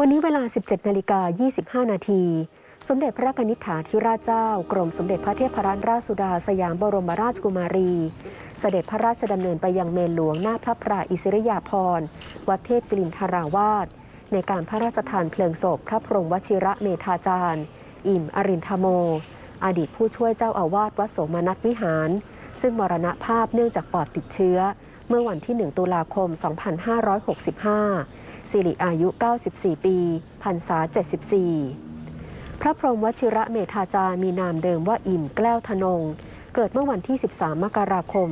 วันนี้เวลา 17 นาฬิกา 25 นาที สมเด็จพระกนิษฐาธิราชเจ้า กรมสมเด็จพระเทพรัตนราชสุดาสยามบรมราชกุมารี เสด็จพระราชดำเนินไปยังเมนหลวงหน้าพระพระอิสริยาภรณ์วัดเทพศิรินทราวาสในการพระราชทานเพลิงศพพระพรหมวชิระเมธาจารย์ อิ่มอรินทโม อดีตผู้ช่วยเจ้าอาวาสวัดโสมนัสวิหาร ซึ่งมรณภาพเนื่องจากปอดติดเชื้อ เมื่อวันที่ 1 ตุลาคม 2565 สิริอายุ 94 ปีพรรษา 74 พระพรหมวชิระเมธาจารย์มีนามเดิมว่าอิ่มแก้วทนง เกิดเมื่อวันที่ 13 มกราคม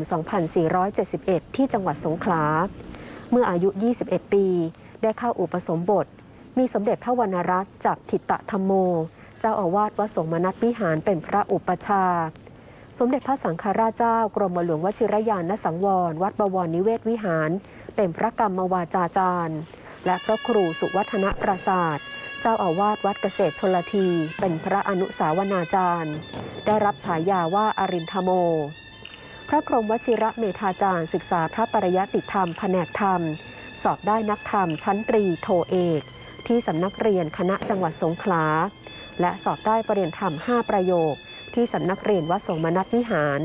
2471 ที่จังหวัดสงขลา เมื่ออายุ 21 ปี ได้เข้าอุปสมบท มีสมเด็จพระวรรณรัตน์จับทิตะธรรมโม เจ้าอาวาสวัดสงมนัตวิหารเป็นพระอุปชาสมเด็จพระสังฆราชเจ้ากรมหลวงวชิรยานนสังวร วัดบวรนิเวศวิหาร เป็นพระกรรมวาจาจารย์ และพระครูสุวัฒนประสาท เจ้าอาวาสวัดเกษตรชลที เป็นพระอนุสาวนาจารย์ ได้รับฉายาว่าอารินทโม พระพรมวชิระเมธาจารย์ ศึกษาพระปริยัติธรรมแผนกธรรม สอบได้นักธรรมชั้นตรีโทเอก ที่สำนักเรียนคณะจังหวัดสงขลา และสอบได้ปรริญญาธรรม 5 ประโยค ที่สำนักเรียนวัดสมนัตวิหาร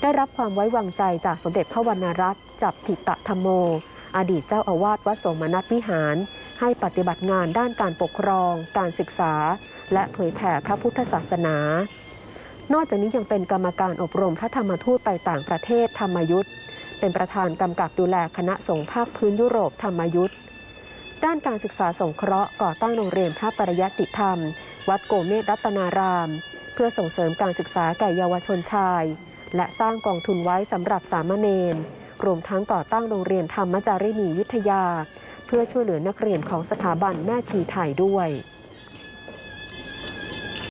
ได้รับความไว้วางใจจากสมเด็จพระวรรณรัตน์จับทิตะธรรมโม อดีตเจ้าอาวาสวัดสมนัตวิหาร ให้ปฏิบัติงานด้านการปกครอง การศึกษา และเผยแผ่พระพุทธศาสนา นอกจากนี้ยังเป็นกรรมการอบรมพระธรรมทูตไปต่างประเทศธรรมยุทธ์เป็นประธานกำกับดูแลคณะสงฆ์ภาคพื้นยุโรปธรรมยุทธ์ด้านการศึกษาสงเคราะห์ก่อตั้งโรงเรียนพระปริยัติธรรม วัดโกเมตรัตนาราม เพื่อส่งเสริมการศึกษาแก่เยาวชนชาย และสร้างกองทุนไว้สำหรับสามเณร รวมทั้งก่อตั้งโรงเรียนธรรมจารินีวิทยา เพื่อช่วยเหลือนักเรียนของสถาบันแม่ชีไทยด้วย